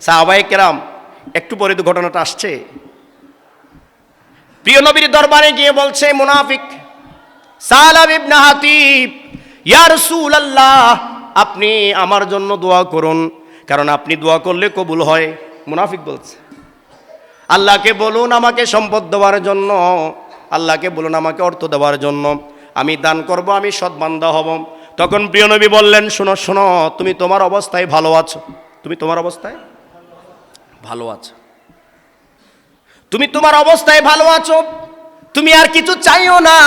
সাহাবাই কেরাম একটু পরে তো ঘটনাটা আসছে। প্রিয় নবীর দরবারে গিয়ে বলছে, মুনাফিক হাতিব রাসূলুল্লাহ, আপনি আমার জন্য দোয়া করুন, কারণ আপনি দোয়া করলে কবুল হয়, মুনাফিক বলছে। আল্লাহকে বলুন আমাকে সম্পদ দেওয়ার জন্য, আল্লাহকে বলুন আমাকে অর্থ দেওয়ার জন্য, আমি দান করব, আমি সৎবান্ধা হব। তখন প্রিয় নবী বললেন, শোনো শোনো, তুমি তোমার অবস্থায় ভালো আছো। তুমি তোমার অবস্থায়? ভালো আছো। তুমি তোমার অবস্থায় ভালো আছো, তুমি আর কিছু চাইও না।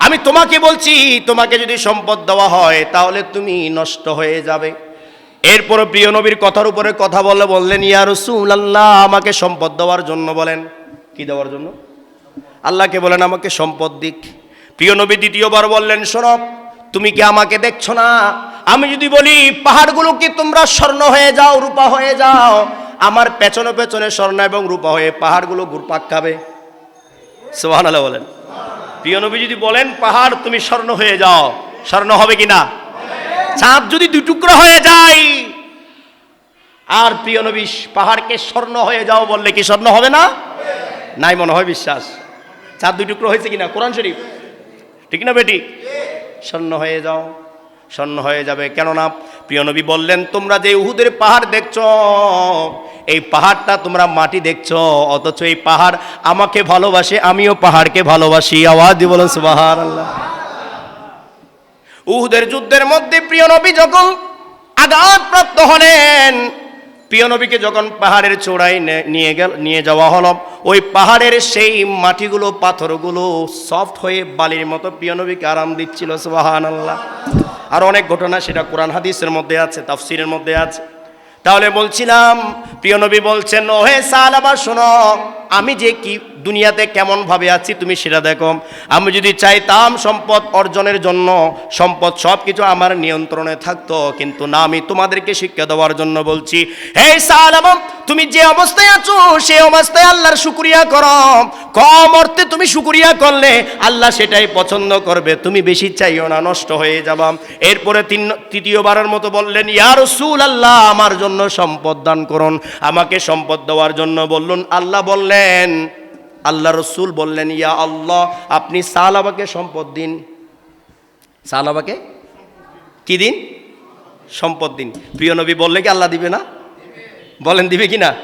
আমি তোমাকে বলছি, তোমাকে যদি সম্পদ দেওয়া হয়, তাহলে তুমি নষ্ট হয়ে যাবে। এরপর প্রিয় নবীর কথার উপরে কথা বলে বললেন, ইয়া আল্লাহ আমাকে সম্পদ দেওয়ার জন্য বলেন। কি দেওয়ার জন্য? আল্লাহকে বলেন, আমাকে সম্পদ দিক। প্রিয় নবী দ্বিতীয়বার বললেন, শোনো, তুমি কি আমাকে দেখছ না? আমি যদি বলি, পাহাড়গুলো কি তোমরা স্বর্ণ হয়ে যাও, রূপা হয়ে যাও আমার পেছনে পেছনে স্বর্ণ এবং রূপা হয়ে পাহাড়গুলো ঘুরপাক খাবে। সোহান আল্লাহ বলেন। প্রিয় নবী যদি বলেন, পাহাড়, তুমি স্বর্ণ হয়ে যাও। স্বর্ণ হবে কি না চাঁদ যদি দুই টুকরো হয়ে যায়, আর প্রিয় নবী, পাহাড়কে স্বর্ণ হয়ে যাও বললে কি স্বর্ণ হবে না? নাই মনে হয় বিশ্বাস। চাঁদ দুই টুকরো হয়েছে কিনা? কোরআন শরীফ। ঠিক না বেটি? স্বর্ণ হয়ে যাও। স্বর্ণ হয়ে যাবে। কেননা প্রিয় নবী বললেন, তোমরা যে উহুদের পাহাড় দেখছ, এই পাহাড়টা তোমরা মাটি দেখছ, অথচ এই পাহাড় আমাকে ভালোবাসে, আমিও পাহাড়কে ভালোবাসি। আওয়াজ বলেন সুবাহার আল্লাহ উহুদের যুদ্ধের মধ্যে প্রিয় নবী যখন আঘাতপ্রাপ্ত হলেন, প্রিয় নবীকে যখন পাহাড়ের চূড়ায় নিয়ে গেল, নিয়ে যাওয়া হলো, ওই পাহাড়ের সেই মাটিগুলো, পাথরগুলো সফট হয়ে বালির মতো প্রিয় নবীকে আরাম দিচ্ছিল সুবাহান আল্লাহ আর অনেক ঘটনা সেটা কোরআন হাদিসের মধ্যে আছে, তাফসিরের মধ্যে আছে। তাহলে বলছিলাম, প্রিয় নবী বলছেন, ওহে সাল আবার শোনো, আমি যে কি দুনিয়াতে কেমন ভাবে আছি তুমি সেটা দেখো। আমি যদি চাইতাম সম্পদ অর্জনের জন্য, সম্পদ সব কিছু আমার নিয়ন্ত্রণে থাকতো, কিন্তু না, আমি তোমাদেরকে শিক্ষা দেওয়ার জন্য বলছি, হে সালাবা তুমি যে অবস্থায় আছো, সে অবস্থায় আল্লাহর শুকরিয়া করো। কম অর্থে তুমি শুকরিয়া করলে আল্লাহ সেটাই পছন্দ করবে। তুমি বেশি চাইও না, নষ্ট হয়ে যাবা। এরপরে তিন, তৃতীয়বারের মতো বললেন, ইয়া রসুল আল্লাহ আমার জন্য সম্পদ দান করুন। আমাকে সম্পদ দেওয়ার জন্য বললুন, আল্লাহ বললেন আল্লাহ রসুল বললেন, ইয়া আল্লাহ, আপনি সালাবাকে সম্পদ দিন। সালাবাকে কি দিন? সম্পদ দিন। প্রিয় নবী, বললে কি আল্লাহ দিবে না? বলেন, দিবে কি না?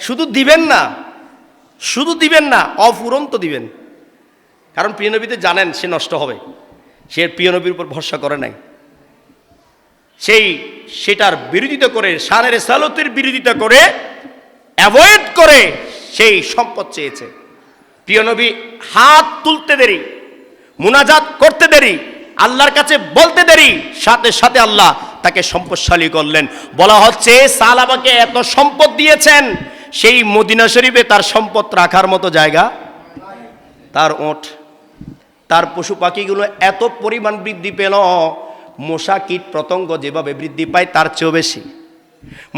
শুধু দিবেন না, শুধু দিবেন না, অফুরন্ত দিবেন। কারণ প্রিয় নবীতে জানেন সে নষ্ট হবে। সে প্রিয় নবীর উপর ভরসা করে নাই। সেই, সেটার বিরোধিতা করে, সানের সালতের বিরোধিতা করে অ্যাভয়েড করে সেই সম্পদ চেয়েছে। প্রিয় নবী, হাত তুলতে দেরি, মুনাজাত করতে দেরি, আল্লাহর কাছে বলতে দেরি, সাথে সাথে আল্লাহ তাকে সম্পদশালী করলেন। বলা হচ্ছে সালাবাকে এত সম্পদ দিয়েছেন, সেই মদিনা শরীফে তার সম্পদ রাখার মতো জায়গা তার ওঠ তার পশু পাখিগুলো এত পরিমাণ বৃদ্ধি পেল, মশা, কীট পতঙ্গ যেভাবে বৃদ্ধি পায়, তার চেয়েও বেশি।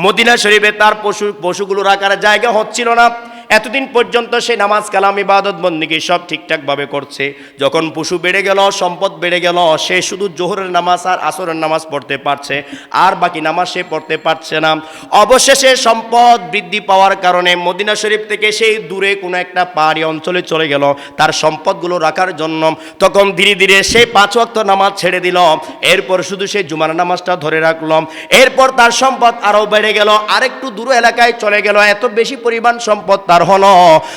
মদিনা শরীফে তার পশু পশুগুলো রাখার জায়গা হচ্ছিল না। এতদিন পর্যন্ত সে নামাজ, কালাম, ইবাদত বন্দিকে সব ঠিকঠাকভাবে করছে। যখন পশু বেড়ে গেল, সম্পদ বেড়ে গেল, সে শুধু জোহরের নামাজ আর আসরের নামাজ পড়তে পারছে, আর বাকি নামাজ সে পড়তে পারছে না। অবশেষে সম্পদ বৃদ্ধি পাওয়ার কারণে মদিনা শরীফ থেকে সেই দূরে কোনো একটা পাহাড়ি অঞ্চলে চলে গেল। তার সম্পদগুলো রাখার জন্য তখন ধীরে ধীরে সে পাঁচ ওয়াক্ত নামাজ ছেড়ে দিল। এরপর শুধু সে জুমার নামাজটা ধরে রাখলাম এরপর তার সম্পদ আরও বেড়ে গেল, আরেকটু দূর এলাকায় চলে গেল। এত বেশি পরিমাণ সম্পদ তার হলো।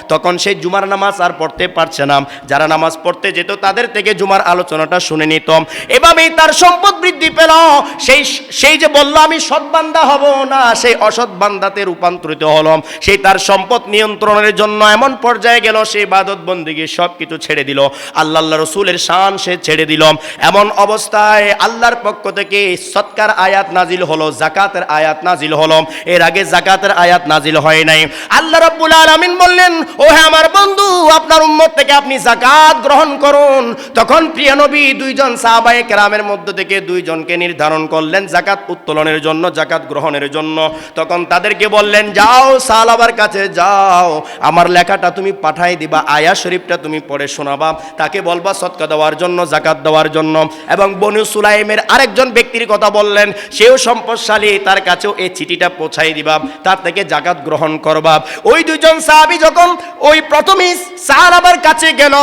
তখন সে জুমার নামাজ আর পড়তে পারছে না। যারা নামাজ পড়তে যেত, তাদের থেকে জুমার আলোচনাটা শুনে নিত। এভাবেই তার সম্পদ বৃদ্ধি পেল। সেই সেই যে বলল, আমি সৎ বান্দা হব না, সেই অসৎ বান্দাতে রূপান্তরিত হলাম সেই তার সম্পদ নিয়ন্ত্রণের জন্য এমন পর্যায়ে গেল সেই বাদত বন্দিকে সব কিছু ছেড়ে দিল। আল্লাহ আল্লাহ রসুলের শান সে ছেড়ে দিল। এমন অবস্থায় আল্লাহর পক্ষ থেকে সৎকার আয়াত নাজিল হলো, জাকাতের আয়াত নাজিল হলো। এর আগে জাকাতের আয়াত নাজিল হয় নাই। আল্লাহ রব্বুল আলামিন বললেন, ও হ্যাঁ আমার বন্ধু, আপনার উম্মত থেকে আপনি জাকাত গ্রহণ করুন। তখন প্রিয় নবী দুইজন সাহাবায়ে কেরামের মধ্য থেকে দুইজনকে নির্ধারণ করলেন জাকাত উত্তোলনের জন্য জাকাত গ্রহণের জন্য। তখন তাদেরকে বললেন, যাও সালাবার কাছে যাও। আমার লেখাটা তুমি পাঠাই দিবা, আয়া শরীফটা তুমি পড়ে শোনাবা। তাকে বলবা সৎকা দেওয়ার জন্য জাকাত দেওয়ার জন্য। এবং বনু সুলাইমের আরেকজন ব্যক্তির কথা বললেন, সেও সম্পদশালী, তার কাছেও এই চিঠিটা পৌঁছাই দিবা, তার থেকে জাকাত গ্রহণ করবা। ওই দুইজন সাহাবি যখন ওই প্রথমেই সাহালাবার কাছে গেল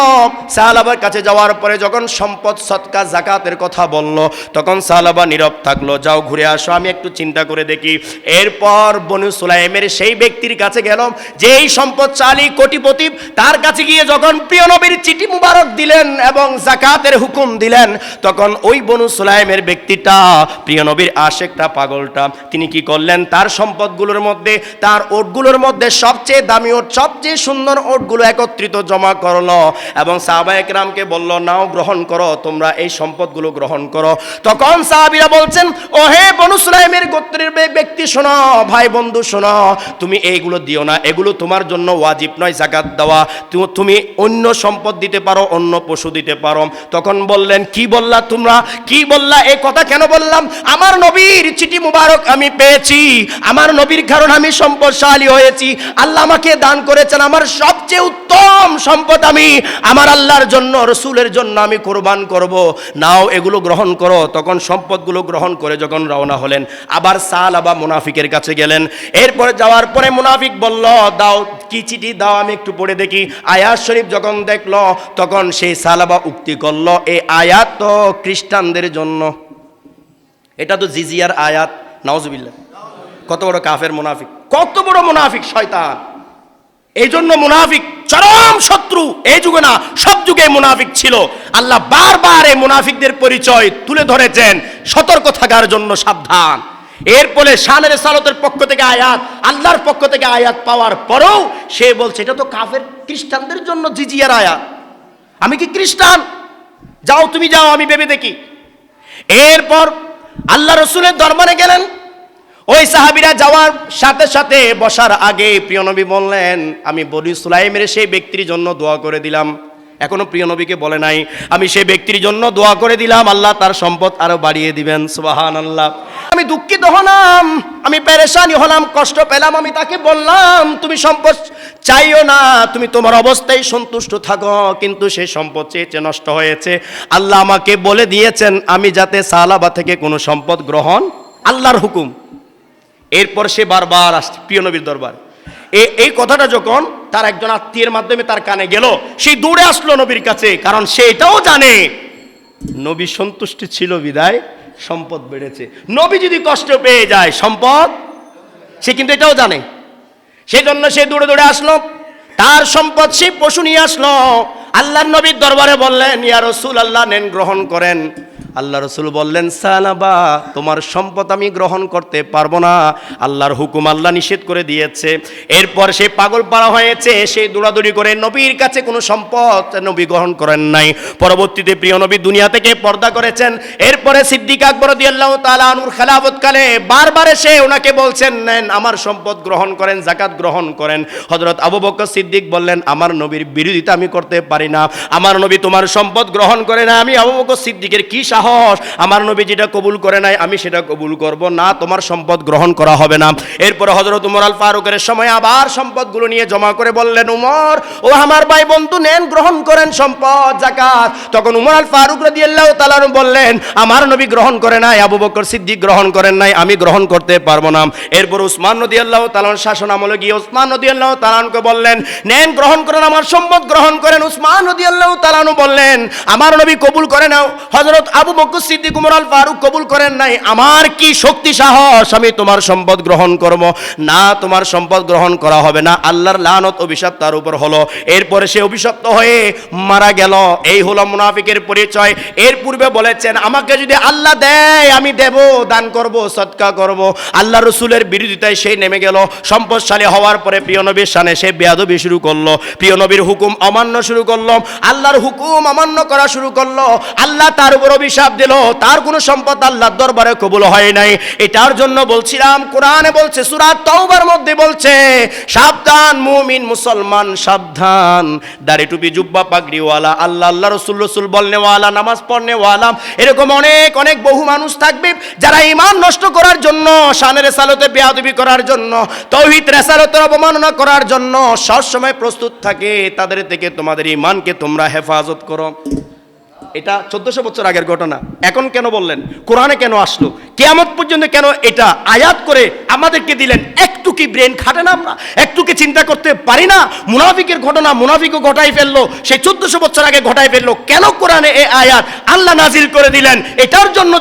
সাহালাবার কাছে যাওয়ার পরে যখন সম্পদ, সৎকা জাকাতের কথা বলল, তখন সাহালাবা নীরব থাকল, যাও ঘুরে আসো, আমি একটু চিন্তা করে দেখি। এরপর বনু সুলাইমের সেই ব্যক্তির কাছে গেলাম যে এই সম্পদশালী কোটিপতি, তার কাছে গিয়ে যখন প্রিয় নবীর চিঠি মুবারক দিলেন এবং জাকাতের হুকুম দিলেন, তখন ওই বনু সুলাইমের ব্যক্তিটা, প্রিয় নবীর আশেকটা পাগলটা, তিনি কি করলেন? তার সম্পদগুলোর মধ্যে, তার ওটগুলোর মধ্যে সবচেয়ে দামি ওট সবচেয়ে সুন্দর ওটগুলো একত্রিত জমা করল এবং সাহাবা একরামকে বলল, নাও গ্রহণ করো, তোমরা এই সম্পদগুলো গ্রহণ করো। তখন সাহাবিরা বলছেন ও হে বনু সুলাইমের গোত্রের ব্যক্তি শোনো, ভাই বন্ধু শোনো, তুমি এইগুলো দিও না, এগুলো তোমার জন্য ওয়াজিব নয় জাকাত দেওয়া। তুমি অন্য সম্পদ দিতে পারো, অন্য পশু দিতে পারো। তখন বললেন, কি বললা তোমরা? কি বললা? এই কথা কেন বললাম? আমার নবীর চিঠি মুবারক আমি পেয়েছি, আমার নবীর কারণ আমি সম্পদশালী হয়েছি। আল্লাহ আমাকে দান করেছেন, আমার সবচেয়ে উত্তম সম্পদ আমি। আমার আল্লাহর জন্য, রসুলের জন্য আমি কোরবান করব। নাও এগুলো গ্রহণ করো। তখন সম্পদগুলো গ্রহণ করে যখন রওনা হলেন, আবার সাল আবার মুনাফিকের কাছে গেলেন। এরপরে যাওয়ার পরে মুনাফিক বলল, দাও, কি চিঠি দাও, আমি একটু পড়ে দেখি। আয়াত শরীফ যখন দেখল, তখন সেই সালাবা উক্তি করল এই আয়াত তো খ্রিস্টানদের জন্য। এটা তো জিজিয়ার আয়াত। নাওজুবিল্লাহ কত বড় কাফের মুনাফিক। কত বড় মুনাফিক, শয়তান। এই জন্য মুনাফিক চরম শত্রু। এই যুগে না, সব যুগে মুনাফিক ছিল। আল্লাহ বারবার এই মুনাফিকদের পরিচয় তুলে ধরেছেন। সতর্ক থাকার জন্য সাবধান। এর ফলে শানের সালতের পক্ষ থেকে আয়াত, আল্লাহর পক্ষ থেকে আয়াত পাওয়ার পরেও সে বলছে, এটা তো কাফের খ্রিস্টানদের জন্য জিজিয়ার আয়াত। আমি কি খ্রিস্টান? যাও তুমি যাও, আমি ভেবে দেখি। এরপর আল্লাহ রসুলের দরবারে গেলেন। ওই সাহাবিরা যাওয়ার সাথে সাথে বসার আগে প্রিয় নবী বললেন, আমি বলি সুলাইমের সেই ব্যক্তির জন্য দোয়া করে দিলাম। এখনও প্রিয় নবীকে বলে নাই, আমি সেই ব্যক্তির জন্য দোয়া করে দিলাম, আল্লাহ তার সম্পদ আরও বাড়িয়ে দিবেন। সুবাহান আল্লাহ আমি দুঃখিত হলাম, আমি পেরেশানি হলাম, কষ্ট পেলাম, আমি তাকে বললাম, তুমি সম্পদ চাইও না, তুমি তোমার অবস্থায় সন্তুষ্ট থাকো, কিন্তু সেই সম্পদ চেয়েছে নষ্ট হয়েছে। আল্লাহ আমাকে বলে দিয়েছেন, আমি যাতে সালাবা থেকে কোনো সম্পদ গ্রহণ, আল্লাহর হুকুম। এরপর সে বারবার আসছে, প্রিয় নবীর দরবার। এই কথাটা যখন তার একজন আত্মীয়ের মাধ্যমে তার কানে গেল সেই দৌড়ে আসলো নবীর কাছে, কারণ সে এটাও জানে, নবী সন্তুষ্টি ছিল বিদায়, সম্পদ বেড়েছে। নবী যদি কষ্ট পেয়ে যায়, সম্পদ, সে কিন্তু এটাও জানে। সেই জন্য সে দৌড়ে দৌড়ে আসলো, তার সম্পদ সে পশু নিয়ে আসলো। আল্লাহ নবীর দরবারে বললেন, ইয়া রসুল আল্লাহ নেন, গ্রহণ করেন। আল্লাহ রসুল বললেন সালাবা তোমার সম্পদ আমি গ্রহণ করতে পারব না। আল্লাহর হুকুম আল্লাহ নিষেধ করে দিয়েছে। এরপর সে পাগল পাড়া হয়েছে, সে দৌড়াদৌড়ি করে নবীর কাছে কোনো সম্পদ নবী গ্রহণ করেন নাই। পরবর্তীতে প্রিয় নবী দুনিয়া থেকে পর্দা করেছেন। এরপরে সিদ্দিক আকবর দিয়াল্লাহ তালা আনুর খেলাফতকালে বারবার এসে ওনাকে বলছেন, নেন, আমার সম্পদ গ্রহণ করেন জাকাত গ্রহণ করেন। হজরত আবু বকর সিদ্দিক বললেন, আমার নবীর বিরোধিতা আমি করতে পারি না। আমার নবী তোমার সম্পদ গ্রহণ করে না। আমি আবু বকর সিদ্দিকের কি সাহস আমার নবী যেটা কবুল করে নাই, আমি সেটা কবুল করব না। তোমার সম্পদ গ্রহণ করা হবে না। এরপরে হজরত উমর আল ফারুকের সময় আবার সম্পদগুলো নিয়ে জমা করে বললেন, উমর, ও আমার ভাই বন্ধু নেন, গ্রহণ করেন সম্পদ জাকাত তখন উমর আল ফারুক রাদিয়াল্লাহু তাআলা বললেন, আমার নবী গ্রহণ করে নাই, আবু বকর সিদ্দিক গ্রহণ করেন নাই, আমি গ্রহণ করতে পারব না। এরপর উসমান রাদিয়াল্লাহু তাআলার শাসন আমলে গিয়ে উসমান রাদিয়াল্লাহু তাআলাকে বললেন, নেন, গ্রহণ করেন, আমার সম্পদ গ্রহণ করেন। উসমান রাদিয়াল্লাহু তাআলাহু বললেন, আমার নবী কবুল করে নাও। হযরত আবু বকর সিদ্দিক উমর আল ফারুক কবুল করেন নাই, আমার কি শক্তি সাহস? আমি তোমার সম্পদ গ্রহণ করব। না, তোমার সম্পদ গ্রহণ করা হবে না। আল্লাহর লানত অভিশাপ তার উপর হলো। এরপরে সে অভিশপ্ত হয়ে মারা গেল। এই হলো মুনাফিকের পরিচয়। এর পূর্বে বলেছেন, আমাকে যদি আল্লাহ দেয়, আমি দেব, দান করব, সৎকা করব। আল্লাহ রসুলের বিরোধিতায় সেই নেমে গেল। সম্পদশালী হওয়ার পরে প্রিয় নবীর সানে সে বেয়াদবি শুরু করল। প্রিয় নবীর হুকুম অমান্য শুরু করল। আল্লাহর হুকুম অমান্য করা শুরু করল। আল্লাহ তার উপর অভিশাপ অভিশাপ দিল, তার কোনো সম্পদ আল্লাহর দরবারে কবুল হয় নাই। এটার জন্য বলছিলাম, কোরআনে বলছে, সূরা তওবার মধ্যে বলছে, সাবধান মুমিন, মুসলমান, সাবধান। দাড়ি টুপি, জুব্বা পাগড়িওয়ালা, আল্লাহ আল্লাহ, রসুল রসুল বলনেওয়ালা, নামাজ পড়নেওয়ালা, এরকম অনেক অনেক বহু মানুষ থাকবে, যারা ইমান নষ্ট করার জন্য, শানের রেসালতে বেয়াদবি করার জন্য, তৌহিদ, রেসালতের অবমাননা করার জন্য সবসময় প্রস্তুত থাকে, তাদের থেকে তোমাদের ইমানকে তোমরা হেফাজত করো। এটা চোদ্দশো বছর আগের ঘটনা। এখন কেন বললেন? কোরআনে কেন আসলো? কেয়ামত পর্যন্ত কেন এটা আয়াত করে আমাদেরকে দিলেন? একটু কি ব্রেন খাটে না আমরা? একটু কি চিন্তা করতে পারি না? মুনাফিকের ঘটনা মুনাফিকও ঘটাই ফেলল, সেই চোদ্দশো বছর আগে ঘটাই ফেলল। কেন কোরআনে এ আয়াত আল্লাহ নাজিল করে দিলেন? এটার জন্য